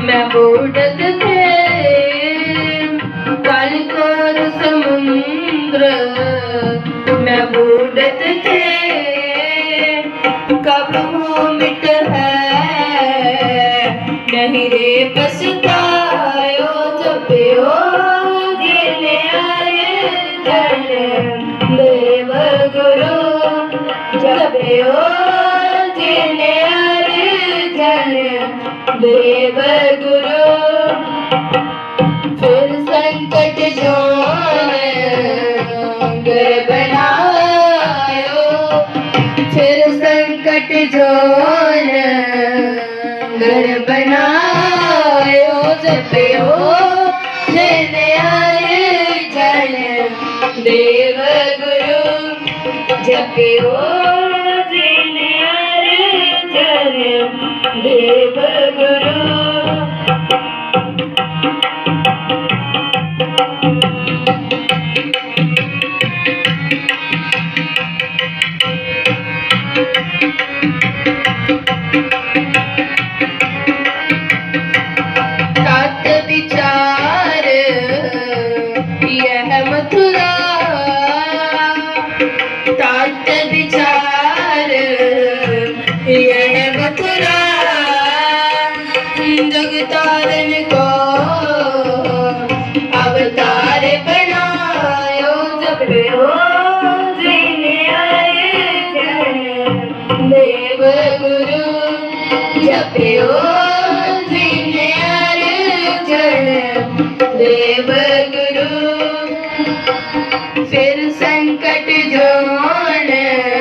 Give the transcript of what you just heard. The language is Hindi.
ਮੈਂ ਬੋੜਤ ਤੇ ਕਲ ਕਰ ਸਮੁੰਦਰ। ਮੈਂ ਬੋੜਤ ਤੇ ਕਬ ਹੋ ਮਿਟ ਹੈ। ਨਹੀਂ ਰੇ ਪਸਤਾਇਓ ਜਪਿਓ ਜਿਨੇ ਆਏ ਧਨ ਦੇਵ ਗੁਰੂ ਜਪਿਓ ਜਿਨੇ ਆਏ जन देव गुरु फिर संकट घर बनायो। फिर संकट जोन घर बनायो। जपियो लेने आए जन देव गुरु जपियो लेने आए जन देव गुरु तात विचार अवतार बणायो जबियो आयो जन देव जबियो आयो जन देव